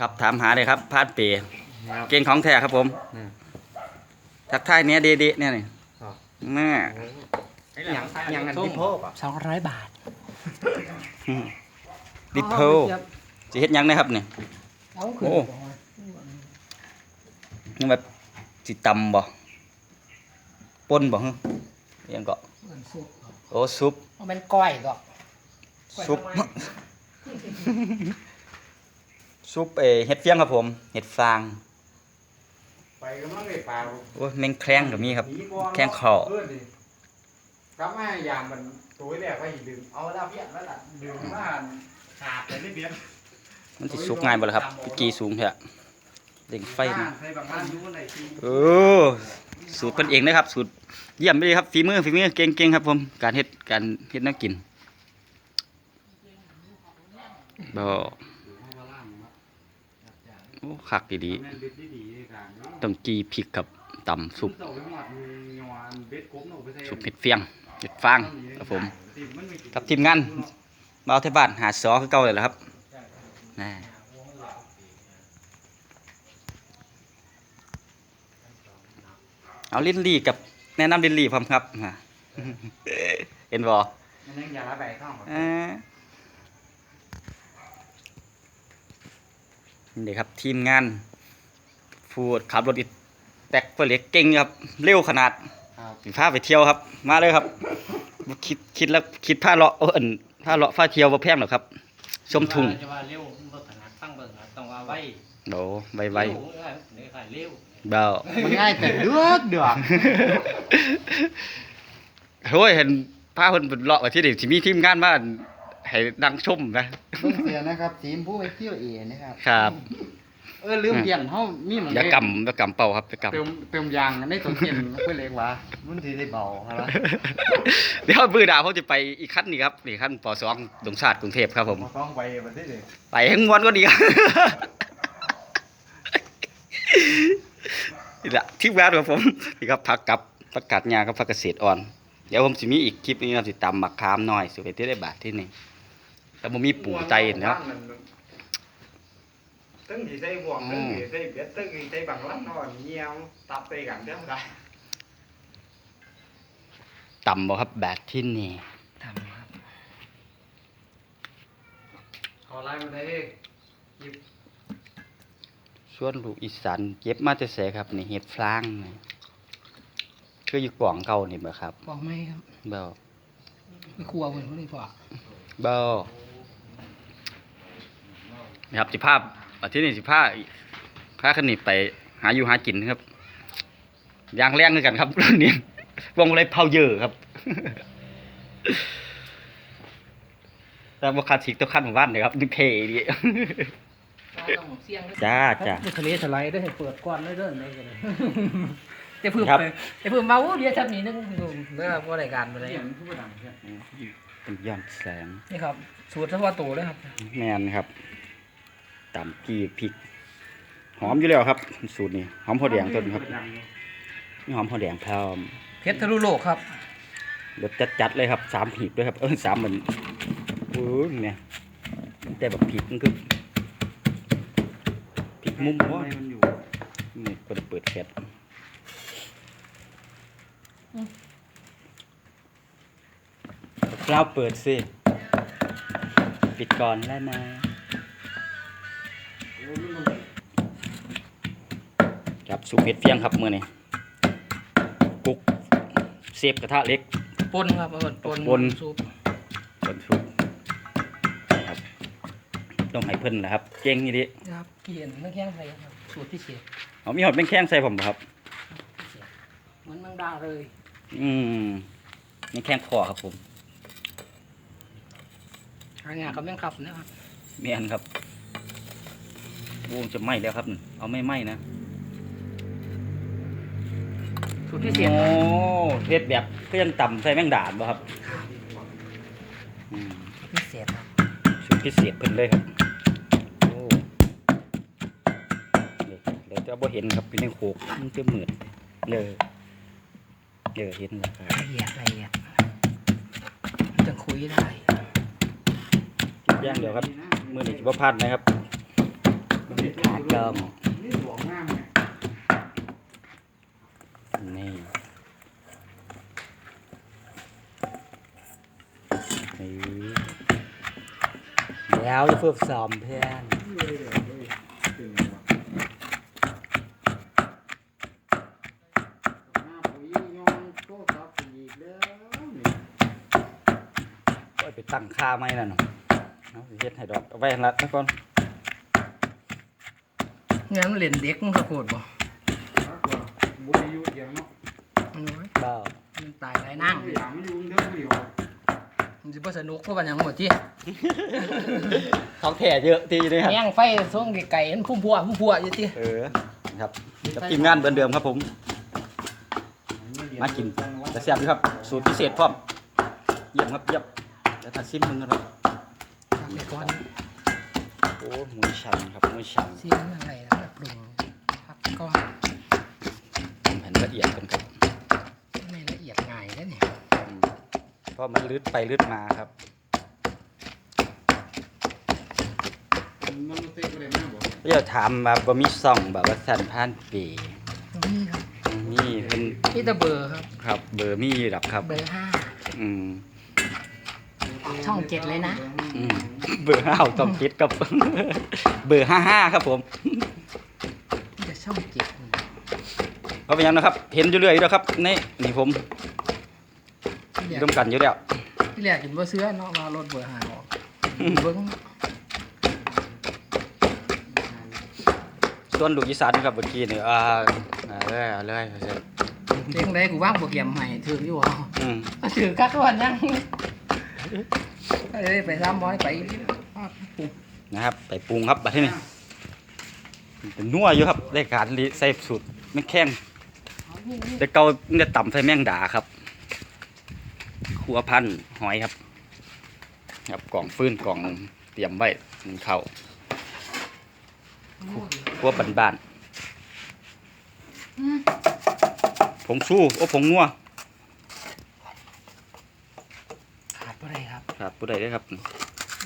ครับถามหาเลยครับพาดเปครับเก่งของแท้ครับผมอืมทักทายเนี้ยเด็ๆเนี่ยนี่ครับ แม่ยังยังอันที่โพกอะสองร้อยบาทอืมดิโพจะเฮ็ดหยังนะครับเนี่ยเอาโอ้ยังแบบสิตำบ่ปนบ่ฮึอิหยังก็มันสุกโอ้ซุปมันเป็นก้อยก็ซุป ซุปเออเห็ดเฟียงครับผม เห็ดฟางไปก็มั่งเลยปลาโอ้ยแมงแครงก็มีครับแข้งคอเพื่อนดิกลับมายามมันตัวแรกไปดื่มเอาแล้วเพี้ยนแล้วล่ะดื่มบ้านขาดไปไม่เบี้ยมันสิสุกง่ายบ่ล่ะครับพี่กีสูงแท้เด้งไฟมาใส่บางบ้านอยู่ไหนทีโอ้สูตรเพิ่นเองนะครับ สูตรเยี่ยมไปเลยครับฝีมือฝีมือเก่งๆครับผมการเฮ็ดการเฮ็ดแน่ากินบ่โอ้ คักดีแม่นเบ็ดดีๆในการเนาะๆต้องจีพริกกับตำซุปมันเต่าไปหมดมียอนเบ็ดกบเนาะไปใส่ซุปเห็ดเฟียงเห็ดฟางครับผมครับทีมงานมาเอาที่บ้านหาซอคือเก่าเลยล่ะครับน่าเอาลินลี่กับแนะนำลินลี่พร้อมครับฮะเห็นบ่มันยังอยากละใบข้าวอ่ นี่ครับทีมงานฟูดขับรถอีแตกเปลือกเก่งครับเร็วขนาดครับสิพาไปเที่ยวครับ มาเลยครับบ่คิดคิดแล้วคิดผ้าเลาะเอออั่นผ้าเลาะผ้าเที่ยวบ่แพงหรอกครับ ชมทุ่งจะว่าเร็วบ่ถนัดฟังเบิ่งอะต้องว่าไวโดไวไวเร็เอ้ยเดี๋ยวค่อยเร็วๆเบามันง่ายแต่เดือดเดือดโอ้ยเห็นผ้าเพิ่นเลาะไว้ที่นี่สิมีทีมงานมา ให้นั่งชมนะเพิ่งเสียนะครับทีมผู้ไปเที่ยวเอนะครับครับ เออลืมเปลี่ยนเฮามีเหมือนอย่ากำอย่ากำเป่าครับอย่ากำเติมเติมยางในตัวเย็นเพื่อเล็กว่ามันสิได้เบาครับเดี๋ยวมือดาวเขาจะไปอีกขั้นนี่ครับนี่ขั้นปสองดงชาติกรุงเทพครับ ผมมาต้องไปบัดนี้เลยไปให้งวนก็ดีครับนี่แหละทีมงานของผมนี่ครับพักกับประกาศงานครับพักเกษตรอ่อน เดี๋ยวผมสิมีอีกคลิปหนึงครับสิตำหมักคามหน่อยสิไปที่ได้บาทที่นี่ แต่ผมมีปูไตเนาะตึ้งสิใส่บวงตึ้งใส่เบ็ดตึ้งใส่บังลันนอนเหี่ยวตับไปกันเด้อได้ตำบ่ครับแบบที่นี่ทำครับขอไล่มาได้ส่วนลูกอีสานเก็บมาจะเสครับนี่เห็ดฟางนี่คืออยู่กล่องเก่านี่บ่ครับบอกไหมครับเบ่ไม่ครัวเพิ่นบ่ได้พอเบ่ นะครับสิภาพอาทิตย์นี้สิพาพาคันนี้ไปหาอยู่หากินครับอย่างแรงคือกันครับรุ่นนี้วงเลยเผาเยอะครับแต่บ่คาดถิกตัวคันหมู่บ้านเลยครับนี่เพดีต้องเสี่ยงจ้าจ้าทะเลทลายได้ให้เปิดก่อนเลยเด้อได้กันเลยแต่เพิ่มครับไปแต่เพิ่มมาโอ้เดี๋ยวทำนี้นึงเด้อบ่รายการบ่ได้เสียงผู้ดังใช่เป็นย้อนแสงนี่ครับสูตรเฉพาะตัวเลยครับ แมนครับ ตำกีพริก หอมอยู่แล้วครับ สูตรนี้หอมพอแดงต้นครับนี่หอมพอแดงพร้อมเพชรทะลุโลกครับรสจัดๆเลยครับสามหีบด้วยครับเออสามเหมือนโอ้ยเนี่ยแต่แบบพริกมันคือพริกมุมว่ามันอยู่นี่ก็เปิดแฟดอืมเราเปิดสิ ปิดก่อนได้ไหม สุกเห็ดเฟียงครับมือนี่กุกเสียบกระทะเล็ก ปนครับเอาก่อนปนปน ซุปต้นสุกครับต้องให้เพิ่นนะครับเก่งนี่ดิครับเกี่ยนไม่แข็งใส่ครับสูตรพิเศษเอามีหอดเป็นแข้งใส่ผมบ่ครับเหมือนแมังดาเลยอืมนี่แข้งคอครับผมหางานกับแมงครับนะครับเมียนครับโอ้จะไหม้แล้วครับ เอาไม่ไหม้นะ สูตรพิเศษโอ้เฮ็ดแบบเพื่อนต่ำใส่แมงดาดบ่ครับอืมพิเศษครับสุดพิเศษเพิ่นเลยครับโอ้นี่เดี๋ยวจะบ่เห็นครับเป็นในโขกมันจะเหมือนเลยเดี๋ยวเห็นแล้วครับละเอียดละเอียดจะคุยได้อย่างเดียวครับมือนี้สิบ่พลาดนะครับต้องนี่หลวงงามไง นี่นี่แล้วฝึกซ้อมเพื่อนไงวะหน้าปุ๋ยยองโต๊ะทับอีกแล้วนี่ก็ไปตั้งค่าไม่นั่นน่ะเอาสิเฮ็ดให้ดอกเอาไว้ให้รัดนะก่อนงั้นมันเล่นเด็กมันก็โคตรบ่ บุญอยู่เดียวเนาะมันน้อยเบ้ามันตายหลายนั่งอย่างมันอยู่เดียวเดียวมันสิบ่สนุกเพราะว่าหยังหมดที่ท้องแท้เยอะทีนี่ครับแย่งไฟส่งไกลๆมันพุ่มพัวพุ่มพัวอยู่ที่เออครับกับทีมงานเหมือนเดิมครับผม มากินแต่แซ่บอยู่ครับ สูตรพิเศษพร้อมเยี่ยมครับเยี่ยมแล้วถ้าซิมมึงกันครับทำไปก่อนโอ้หมูชันครับหมูชันซีมอะไรแล้วก็ปรุงครับก็ แผ่นละเอียดกันครับ ไม่ละเอียดง่ายแล้วนี่ อืม เพราะมันลืดไปลืดมาครับมันเตะไปเลยแม่บอกเดี๋ยวถามมาบ่มีซ่องแบบว่าสันพานปีนี่ครับนี่เป็นนี่ตะเบอร์ครับ ครับ เบอร์มีอยู่หรอกครับ เบอร์ห้าอืมช่องเจ็ดเลยนะอืมเบอร์ห้าต้องคิดครับ เบอร์ห้าห้าครับผมนี่จะช่องเจ็ดนะเพราะเป็นหยังนะครับ เห็นอยู่เรื่อยอยู่แล้วครับ นี่นี่ผมที่แรกร่วมกันอยู่แล้วที่แรกกินบ่เสื้อเนาะว่ารถเบอร์ห้าออกเบิ้งส่วนลูกอีสานครับเมื่อกี้นี่อ่าเอาเลยเอาเลยเอาเลยเลี้ยงได้กูว่างโปรแกรมให้ถืออยู่อะอืมถือกักวันยังไปเลยไปซ้ำร้อยไปปุ๊บนะครับ ไปปรุงครับบัดนี้นี่เป็นนัวอยู่ครับได้การลิใส่สูตรไม่แข้งแต่เกาเนี่ยต่ำใส่แมงดาครับ ขัวพันธุ์หอยครับ ครับกล่องฟืนกล่องเตรียมไว้หนึ่งเข้าขัวบ้านๆผงสู้โอ้ผงนัวขาดอะไรครับครับผู้ใดได้อครับ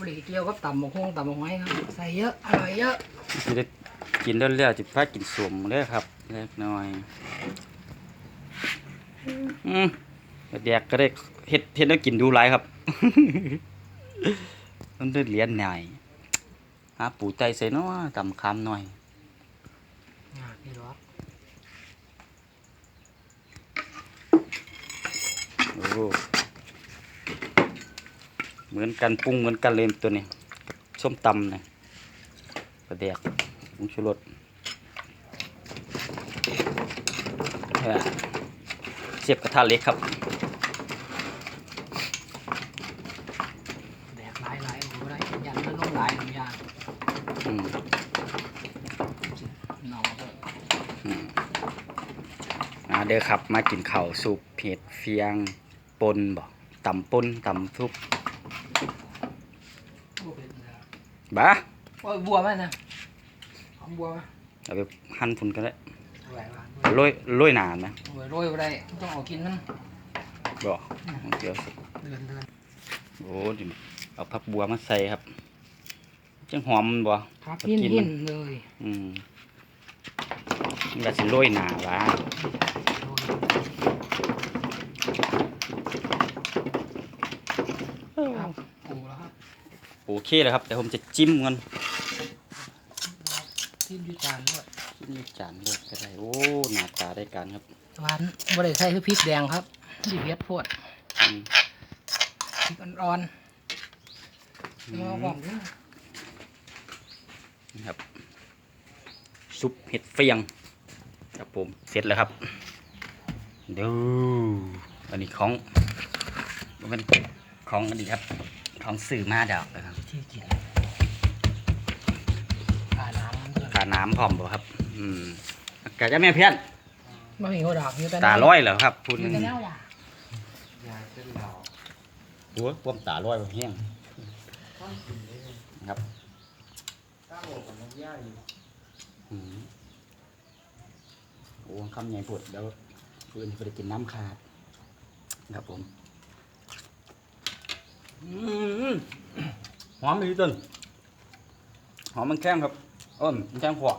บริเกี่ยวกับต่ำหมกฮวงต่ำหมกหอยครับใส่เยอะอร่อยเยอะสิได้กินเรื่อยๆจิพากินสวมเด้อครับเล็กน้อย อืม แดกก็ได้เฮ็ดเฮ็ดแล้วกินดูหลายครับ มันได้เหรียญหน่อยหาปูไตใส่เนาะตำคำหน่อยอ่าพี่รอโอ้เหมือนกันปรุงเหมือนกันเลยตัวนี้ส้มตำนะประเดกผงชูรสเอ้อเสียบกระทะเล็กครับ แดกหลายหลายโอ้โหหลายยันมันลงหลา ยหลายอย่างอืมหนอเด้ออืมมาเด้อครับมากินข้าวสุปเผ็ดเฟียงปนบ่ตำปนตำทุบโอ้เป็นแล้วบ้าโอ้ยบัวไหมนะเอาบัวไหมเอาไปหั่นพุ่นก็ได้อร่อยว่ะโรยโรยหนานนะโอ้ยโรยบ่ได้ต้องเอากินมันบ่เดี๋ยวสิเดือนเดือนโอ้ดิเอาผักบัวมาใส่ครับ จังหอมมันบ่ครับเอาหินกินหิมันนเลย อืมมันก็สิโรยหนาว่าครับปูแล้วครับโอเคเลยครับแต่ผมจะจิ้มกันที่อยูจานด้วยจิ้มจานเลือกก็ได้โอ้หน้าตาได้การครับหวานบ่ได้ใส่คือพริกแดงครับที่เผ็ดโพดอืมพริกอ่อนๆเอาหอมด้วย นี่ครับซุปเห็ดเฟียงครับผมเสร็จแล้วครับเดูอันนี้ของมันเป็นของอันนี้ครับ ของสื่อมาดอกนะครับที่กินปลาน้ำมันเถอะกาน้ำพร้อมบ่ครับ อืมกาจะแม่เพี้ยนบะหมี่หัวดอกอยู่แต่ตาร้อยเหรอครับพูดอยู่นึงแต่แนวว่ะยาเส้นเหล่าโอ้ยพวกตาร้อยบ่แห้งครับข้าวกับน้ำย่าอยู่อืมโอ้คำใหญ่ปวดแล้วเพื่อนไปกินน้ำขาดครับผมอืมหอมดีต้นหอมมันแข้งครับอ้นมันแข้งขว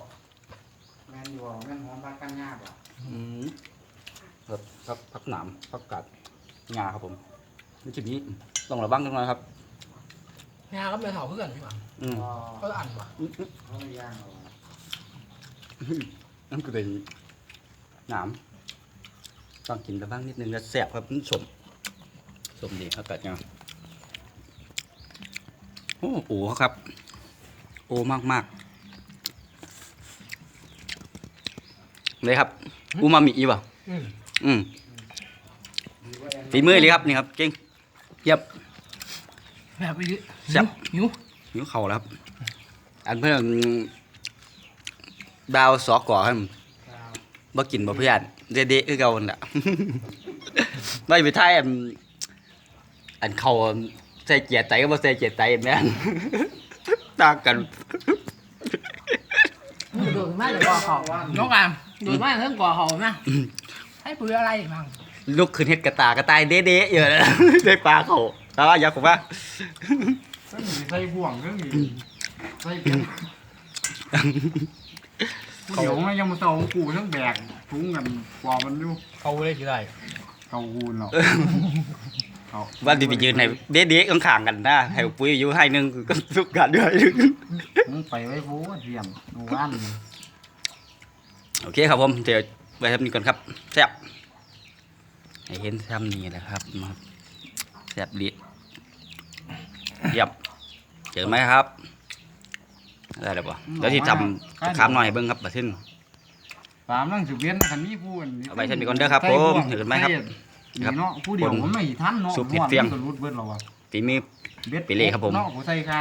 แม่นอยู่บ่แม่นหอมผักกันหญ้าบ่อืมครับครับพักหนามพักกัดงาครับผมนี่จุดนี้ต้องระวังกันหน่อยครับ งาก็เป็นเห่าเพื่อนพี่หวังอืมก็ก็อันว่ะเขาไม่ย่างหรอกนั่นก็เลยหนามต้องกินระวังนิดนึงแล้วแสบครับมันสมสมดีครับกัดงาโอ้โหครับ โอ้มากมากๆเลยครับอูมามิอีป่ะอืม อืม ฝีมือเลยครับนี่ครับเก่งเยียบ แบบไปดิแซ่บ หิวนิ้วเข่าแล้วครับ อันเพื่อนดาวสอก่อให้มันบ่กินบ่เพื่อนเด็ดๆคือเก่านั่นแหละ ไม่ไปท้ายอันอันเขาใส่เกียร์ไตก็บ่ใส่เกียร์ไตแม่น ต่างกัน โดดมาจากก่อเขาน้องอามโดดมาเรื่องก่อเขานะให้ปืนอะไรบ้าง ลุกขึ้นเฮ็ดกระตากระต่ายเด๊ะๆเยอะเลย ได้ปลาเขาแต่ว่าอยากผมว่าก็มีใส่บ่วงก็มีใส่เป็นผู้เดี๋ยวมันยังมาเตากูทั้งแบกทุงกันกว่ามันอยู่เขาเลยกี่ไรเตากูนหรอกเขาว่าสิไปยืนให้เด๊ะๆข้างๆกันนะให้ปุ้ยอยู่ให้หนึงก็สุกกันด้วยมึงไปไว้โว้เทียมหนูว่านโอเคครับผมเดี๋ยวไปทำนี้ก่อนครับแซ่บให้เห็นทำนี่นะครับแซ่บดี เยี่ยมเจอไหมครับ ได้แล้วปะเดี๋ยวที่ทำคำหน่อยให้เบิ้งครับบัดทิ้นตามนั่งสืบเวียนคันนี้พูดเอาไปเช่นนี้ก่อนเด้อครับผมเห็นไหมครับนี่เนาะผู้เดียวมันไม่ทันเนาะสุกเผ็ดเปรี้ยงมันก็รุดเบิดแล้วว่ะฝีมือเบ็ดไปเลยครับผมเนาะผู้ใส่คา